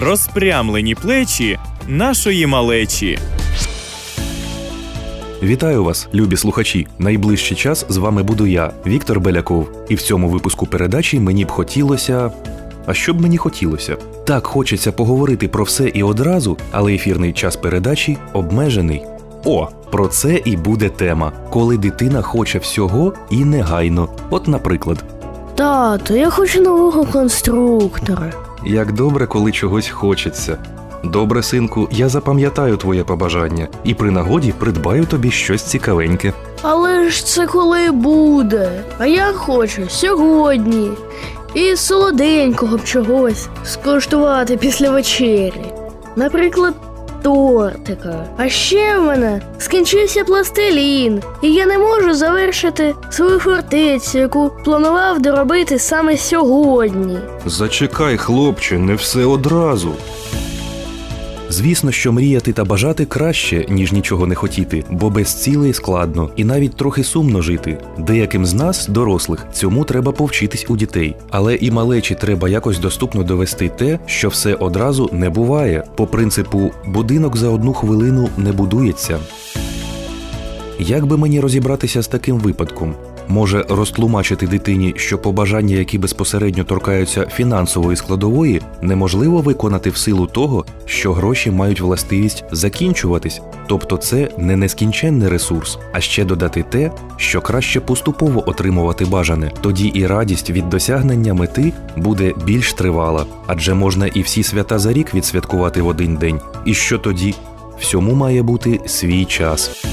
розпрямлені плечі нашої малечі. Вітаю вас, любі слухачі. Найближчий час з вами буду я, Віктор Беляков. І в цьому випуску передачі мені б хотілося. А що б мені хотілося? Так хочеться поговорити про все і одразу, але ефірний час передачі обмежений. О, про це і буде тема, коли дитина хоче всього і негайно. От, наприклад, Тато, я хочу нового конструктора. Як добре, коли чогось хочеться. Добре, синку, я запам'ятаю твоє побажання і при нагоді придбаю тобі щось цікавеньке. Але ж це коли буде? А я хочу сьогодні. І солоденького б чогось скуштувати після вечері. Наприклад, тортика. А ще в мене скінчився пластилін, і я не можу завершити свою фортецю, яку планував доробити саме сьогодні. Зачекай, хлопче, не все одразу. Звісно, що мріяти та бажати краще, ніж нічого не хотіти, бо без цілей складно і навіть трохи сумно жити. Деяким з нас, дорослих, цьому треба повчитись у дітей. Але і малечі треба якось доступно довести те, що все одразу не буває. По принципу будинок за одну хвилину не будується. Як би мені розібратися з таким випадком? Може розтлумачити дитині, що побажання, які безпосередньо торкаються фінансової складової, неможливо виконати в силу того, що гроші мають властивість закінчуватись, тобто це не нескінченний ресурс, а ще додати те, що краще поступово отримувати бажане, тоді і радість від досягнення мети буде більш тривала, адже можна і всі свята за рік відсвяткувати в один день. І що тоді? Всьому має бути свій час.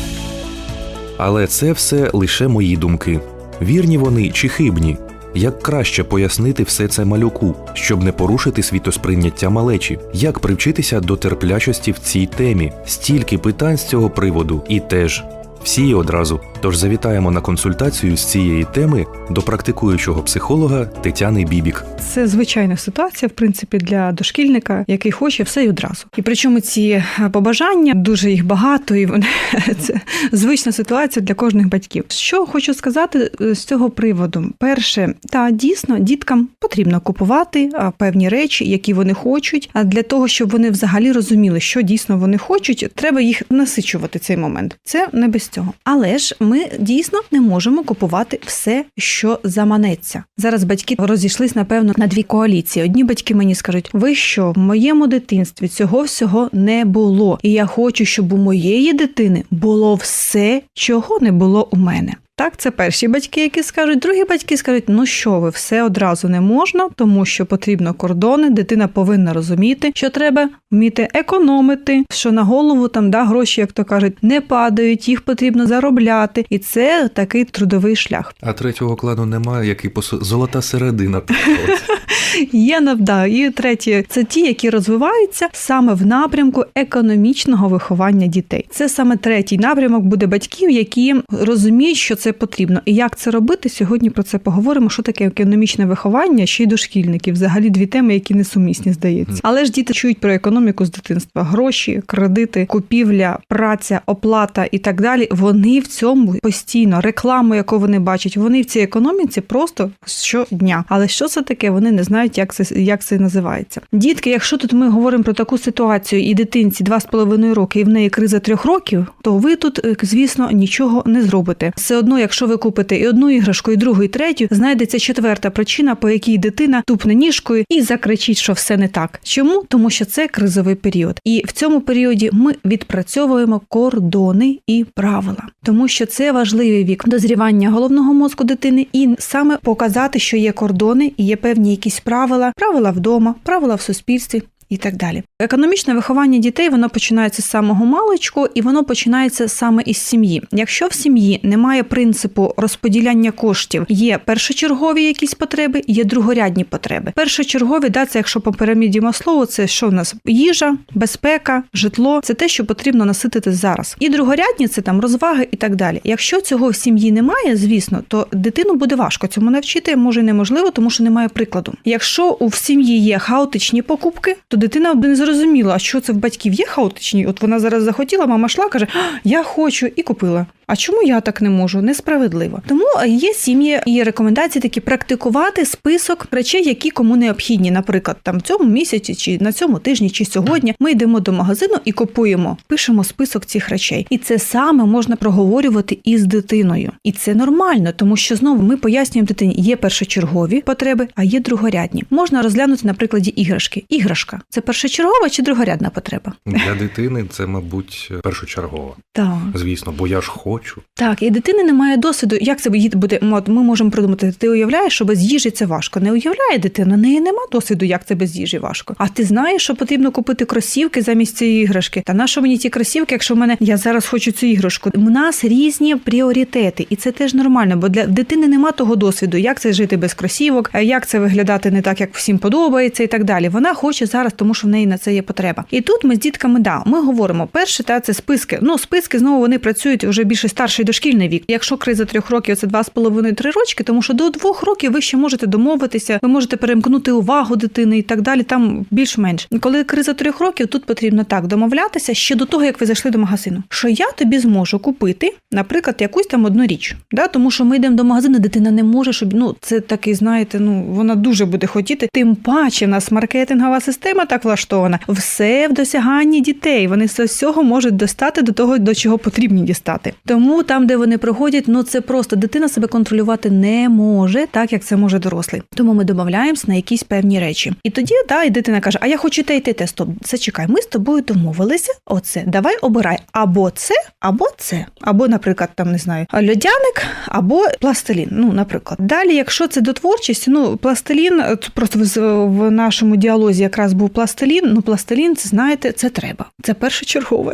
Але це все лише мої думки. Вірні вони чи хибні? Як краще пояснити все це малюку, щоб не порушити світосприйняття малечі? Як привчитися до терплячості в цій темі? Стільки питань з цього приводу, і теж всі одразу. Тож завітаємо на консультацію з цієї теми до практикуючого психолога Тетяни Бібік. Це звичайна ситуація, в принципі, для дошкільника, який хоче все і одразу. І причому ці е, побажання дуже їх багато, і вони це звична ситуація для кожних батьків. Що хочу сказати е, з цього приводу? Перше, та дійсно діткам потрібно купувати певні речі, які вони хочуть. А для того, щоб вони взагалі розуміли, що дійсно вони хочуть, треба їх насичувати цей момент. Це не без цього. Але ж ми дійсно не можемо купувати все, що заманеться. Зараз батьки розійшлись, напевно, на дві коаліції. Одні батьки мені скажуть: ви що, в моєму дитинстві цього всього не було, і я хочу, щоб у моєї дитини було все, чого не було у мене. Так, це перші батьки, які скажуть. Другі батьки скажуть: ну що ви, все одразу не можна, тому що потрібно кордони. Дитина повинна розуміти, що треба вміти економити, що на голову там да гроші, як то кажуть, не падають, їх потрібно заробляти, і це такий трудовий шлях. А третього кладу немає, який посу... золота середина. Є навда. І третє, це ті, які розвиваються саме в напрямку економічного виховання дітей. Це саме третій напрямок буде батьків, які розуміють, що це потрібно. І як це робити? Сьогодні про це поговоримо. Що таке економічне виховання, ще й дошкільників. Взагалі дві теми, які несумісні, здається. Але ж діти чують про економіку з дитинства: гроші, кредити, купівля, праця, оплата і так далі. Вони в цьому постійно рекламу, яку вони бачать, вони в цій економіці просто щодня. Але що це таке? Вони не знають, як це як це називається. Дітки, якщо тут ми говоримо про таку ситуацію, і дитинці два з половиною роки, і в неї криза трьох років, то ви тут, е, звісно, нічого не зробите. Все одно, якщо ви купите і одну іграшку, і другу, і третю, знайдеться четверта причина, по якій дитина тупне ніжкою і закричить, що все не так. Чому? Тому що це кризовий період, і в цьому періоді ми відпрацьовуємо кордони і правила, тому що це важливий вік дозрівання головного мозку дитини, і саме показати, що є кордони і є певні якісь правила, правила вдома, правила в суспільстві. І так далі. Економічне виховання дітей воно починається з самого маличку, і воно починається саме із сім'ї. Якщо в сім'ї немає принципу розподіляння коштів, є першочергові якісь потреби, є другорядні потреби. Першочергові, да, це якщо по піраміді Маслоу, це що в нас їжа, безпека, житло, це те, що потрібно наситити зараз. І другорядні це там розваги і так далі. Якщо цього в сім'ї немає, звісно, то дитину буде важко цьому навчити, може неможливо, тому що немає прикладу. Якщо у сім'ї є хаотичні покупки, то дитина б не зрозуміла, а що це в батьків є хаотичні. От вона зараз захотіла, мама шла, каже: Я хочу і купила. А чому я так не можу? Несправедливо. Тому є сім'ї і рекомендації такі практикувати список речей, які кому необхідні. Наприклад, там в цьому місяці, чи на цьому тижні, чи сьогодні ми йдемо до магазину і купуємо, пишемо список цих речей. І це саме можна проговорювати із дитиною. І це нормально, тому що знову ми пояснюємо дитині, є першочергові потреби, а є другорядні. Можна розглянути на прикладі іграшки. Іграшка це першочергова чи другорядна потреба? Для дитини це, мабуть, першочергова. Так. Звісно, бо я ж хочу. Так, і дитини немає досвіду. Як це буде? Ми можемо придумати. Ти уявляєш, що без їжі це важко. Не уявляє дитина, неї нема досвіду, як це без їжі важко. А ти знаєш, що потрібно купити кросівки замість цієї іграшки. Та на що мені ті кросівки, якщо в мене я зараз хочу цю іграшку? У нас різні пріоритети, і це теж нормально, бо для дитини нема того досвіду, як це жити без кросівок, як це виглядати не так, як всім подобається, і так далі. Вона хоче зараз, тому що в неї на це є потреба. І тут ми з дітками да, ми говоримо. Перше, та це списки. Ну, списки знову вони працюють вже більше старший дошкільний вік. Якщо криза трьох років, це два з половиною три рочки, тому що до двох років ви ще можете домовитися, ви можете перемкнути увагу дитини і так далі. Там більш-менш. Коли криза трьох років, тут потрібно так домовлятися ще до того, як ви зайшли до магазину. Що я тобі зможу купити, наприклад, якусь там одну річ. Да? Тому що ми йдемо до магазину, дитина не може, щоб ну це такий, знаєте, ну вона дуже буде хотіти. Тим паче, в нас маркетингова система так влаштована. Все в досяганні дітей. Вони з всього можуть достати до того, до чого потрібні дістати. Тому там, де вони приходять, ну це просто дитина себе контролювати не може, так як це може дорослий. Тому ми домовляємось на якісь певні речі. І тоді да, і дитина каже: А я хочу те й те, те. Стоп, це чекай. Ми з тобою домовилися. Оце давай обирай або це, або це, або, наприклад, там не знаю, льодяник, або пластилін. Ну, наприклад, далі, якщо це до творчості, ну пластилін просто в нашому діалозі якраз був пластилін. Ну, пластилін, це знаєте, це треба. Це першочергове.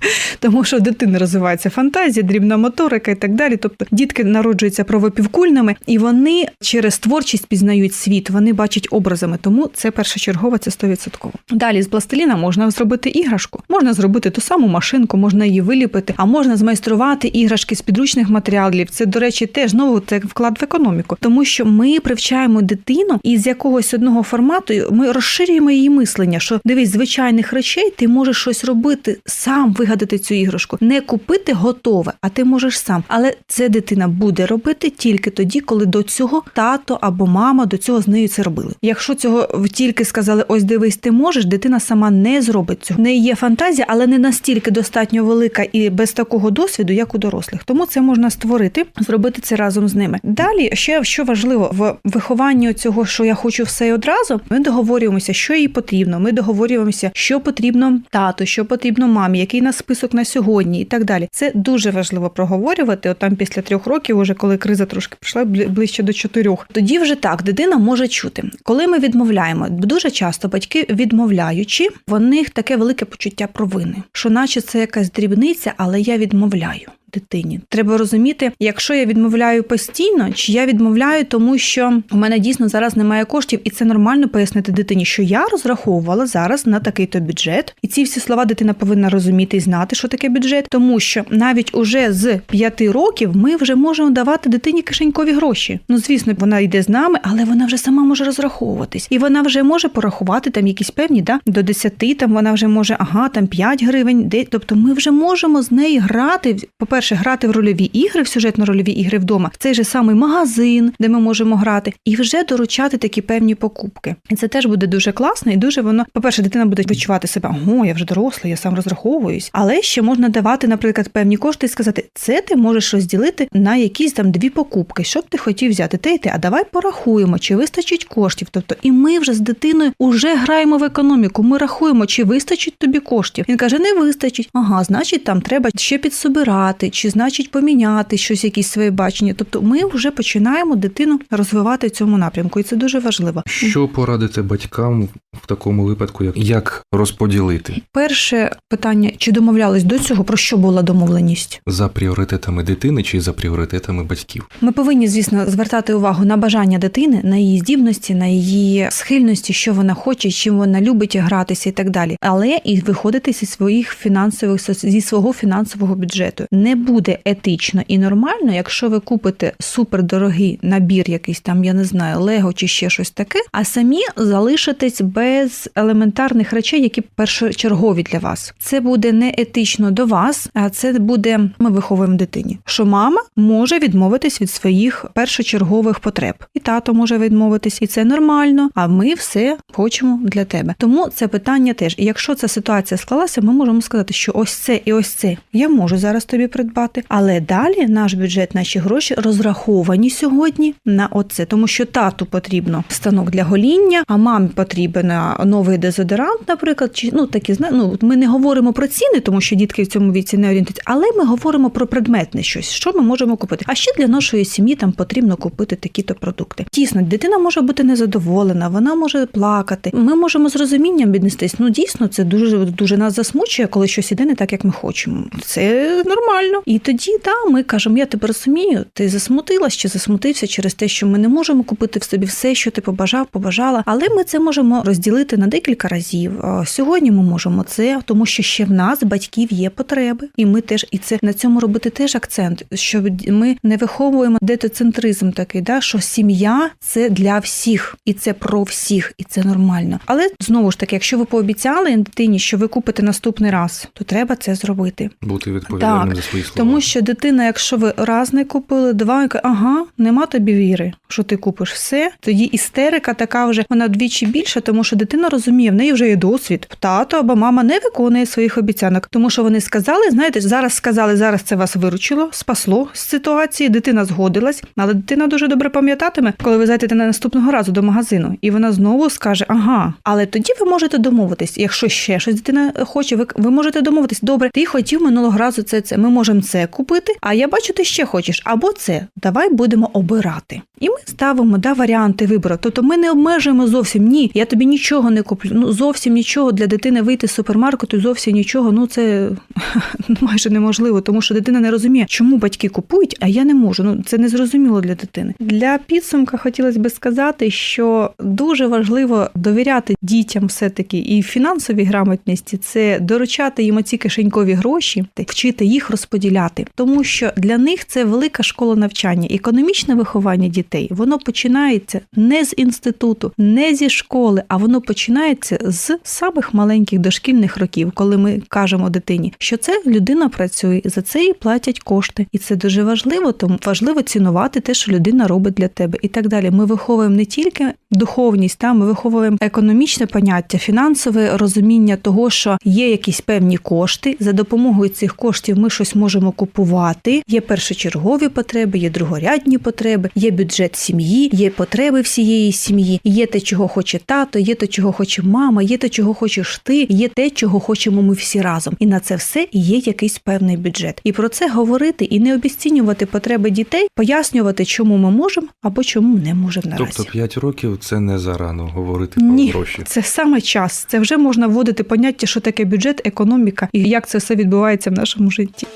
Тому що дитини розвивається фантазія, дрібна моторика і так далі. Тобто дітки народжуються правопівкульними, і вони через творчість пізнають світ, вони бачать образами. Тому це першочергово, це 100%. Далі з пластиліна можна зробити іграшку, можна зробити ту саму машинку, можна її виліпити, а можна змайструвати іграшки з підручних матеріалів. Це, до речі, теж знову це вклад в економіку, тому що ми привчаємо дитину і з якогось одного формату ми розширюємо її мислення, що дивись, звичайних речей ти можеш щось робити, сам вигадати цю іграшку, не купити готове, а ти можеш сам. Але це дитина буде робити тільки тоді, коли до цього тато або мама до цього з нею це робили. Якщо цього тільки сказали, ось дивись, ти можеш, дитина сама не зробить цього. В неї є фантазія, але не настільки достатньо велика і без такого досвіду, як у дорослих. Тому це можна створити, зробити це разом з ними. Далі ще що важливо в вихованні цього, що я хочу все одразу. Ми договорюємося, що їй потрібно. Ми договорюємося, що потрібно тату, що потрібно мамі, який на список на сьогодні, і так далі. Це дуже важливо проговорювати. От там після трьох років, уже коли криза трошки прийшла ближче до чотирьох. Тоді вже так дитина може чути, коли ми відмовляємо. Дуже часто батьки відмовляючи, в них таке велике почуття провини, що наче це якась дрібниця, але я відмовляю. Дитині треба розуміти, якщо я відмовляю постійно, чи я відмовляю, тому що у мене дійсно зараз немає коштів, і це нормально пояснити дитині, що я розраховувала зараз на такий то бюджет, і ці всі слова дитина повинна розуміти і знати, що таке бюджет, тому що навіть уже з п'яти років ми вже можемо давати дитині кишенькові гроші. Ну звісно, вона йде з нами, але вона вже сама може розраховуватись, і вона вже може порахувати там якісь певні да до 10, Там вона вже може ага, там 5 гривень, де тобто ми вже можемо з нею грати. По перше, грати в рольові ігри, в сюжетно-рольові ігри вдома, в цей же самий магазин, де ми можемо грати, і вже доручати такі певні покупки. І це теж буде дуже класно, і дуже воно, по-перше, дитина буде відчувати себе, ого, я вже доросла, я сам розраховуюсь. Але ще можна давати, наприклад, певні кошти і сказати, це ти можеш розділити на якісь там дві покупки. Що б ти хотів взяти? Те й те, а давай порахуємо, чи вистачить коштів. Тобто, і ми вже з дитиною уже граємо в економіку. Ми рахуємо, чи вистачить тобі коштів. Він каже, не вистачить. Ага, значить, там треба ще підсобирати, чи значить поміняти щось, якісь своє бачення. Тобто, ми вже починаємо дитину розвивати в цьому напрямку, і це дуже важливо. Що порадити батькам в такому випадку, як, як розподілити Перше питання: чи домовлялись до цього про що була домовленість? за пріоритетами дитини чи за пріоритетами батьків? Ми повинні, звісно, звертати увагу на бажання дитини, на її здібності, на її схильності, що вона хоче, чим вона любить гратися і так далі. Але і виходити зі своїх фінансових зі свого фінансового бюджету. Не буде етично і нормально, якщо ви купите супердорогий набір, якийсь там, я не знаю, лего чи ще щось таке, а самі залишитесь без елементарних речей, які першочергові для вас. Це буде не етично до вас, а це буде ми виховуємо дитині, що мама може відмовитись від своїх першочергових потреб, і тато може відмовитись, і це нормально. А ми все хочемо для тебе. Тому це питання теж. І якщо ця ситуація склалася, ми можемо сказати, що ось це і ось це я можу зараз тобі придбати. Але далі наш бюджет, наші гроші розраховані сьогодні на оце, тому що тату потрібно станок для гоління, а мамі потрібен новий дезодорант, наприклад, чи ну такі ну, ми не говоримо про ціни, тому що дітки в цьому віці не орієнтуються, але ми говоримо про предметне щось, що ми можемо купити. А ще для нашої сім'ї там потрібно купити такі-то продукти. Дійсно, дитина може бути незадоволена, вона може плакати. Ми можемо з розумінням віднестись. Ну дійсно, це дуже дуже нас засмучує, коли щось іде не так, як ми хочемо. Це нормально. І тоді да, ми кажемо: я тебе розумію, ти засмутилась чи засмутився через те, що ми не можемо купити в собі все, що ти побажав, побажала. Але ми це можемо розділити на декілька разів. Сьогодні ми можемо це, тому що ще в нас батьків є потреби, і ми теж і це на цьому робити теж акцент, що ми не виховуємо детоцентризм такий, да що сім'я це для всіх, і це про всіх, і це нормально. Але знову ж таки, якщо ви пообіцяли дитині, що ви купите наступний раз, то треба це зробити. Бути відповідальним Так, за свої слова. Тому що дитина, якщо ви раз не купили, два і ага, нема тобі віри, що ти купиш все. Тоді істерика така вже вона вдвічі більша, тому що дитина розуміє, в неї вже є досвід. Тато або мама не виконує своїх обіцянок, тому що вони сказали, знаєте, зараз сказали, зараз це вас виручило, спасло з ситуації. Дитина згодилась, але дитина дуже добре пам'ятатиме, коли ви зайдете на наступного разу до магазину, і вона знову скаже: Ага, але тоді ви можете домовитись. Якщо ще щось дитина хоче, ви, ви можете домовитись. Добре, ти хотів минулого разу це це. Ми можемо це купити. А я бачу, ти ще хочеш або це. Давай будемо обирати. І ми ставимо да, варіанти вибору. Тобто ми не обмежуємо зовсім ні. Я тобі нічого не куплю. Ну зовсім нічого для дитини вийти з супермаркету, зовсім нічого. Ну це майже неможливо, тому що дитина не розуміє, чому батьки купують, а я не можу. Ну це не зрозуміло для дитини. Для підсумка хотілося би сказати, що дуже важливо довіряти дітям все-таки і фінансовій грамотності це доручати їм оці кишенькові гроші, вчити їх розподіляти, тому що для них це велика школа навчання. Економічне виховання дітей воно починається не з інституту, не зі школи, а воно починається з самих маленьких дошкільних років, коли ми кажемо дитині, що це людина працює, за це їй платять кошти, і це дуже важливо. Тому важливо цінувати те, що людина робить для тебе, і так далі. Ми виховуємо не тільки духовність, та ми виховуємо економічне поняття, фінансове розуміння того, що є якісь певні кошти. За допомогою цих коштів ми щось можемо купувати. Є першочергові потреби, є другорядні потреби, є бюджет сім'ї, є потреби всієї сім'ї, є те, чого хоче тато, є те, чого хоче мама, є те, чого хочеш ти, є те, чого хочемо ми всі разом. І на це все є якийсь певний бюджет. І про це говорити і не обіцінювати потреби дітей, пояснювати, чому ми можемо або чому не можемо наразі. Тобто 5 років це не зарано говорити Ні, про гроші. це саме час. Це вже можна вводити поняття, що таке бюджет, економіка і як це все відбувається в нашому житті.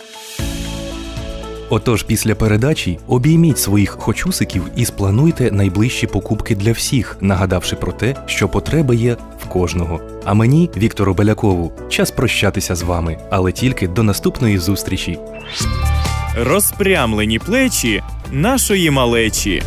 Отож, після передачі обійміть своїх хочусиків і сплануйте найближчі покупки для всіх, нагадавши про те, що потреба є в кожного. А мені, Віктору Белякову, час прощатися з вами, але тільки до наступної зустрічі. Розпрямлені плечі нашої малечі.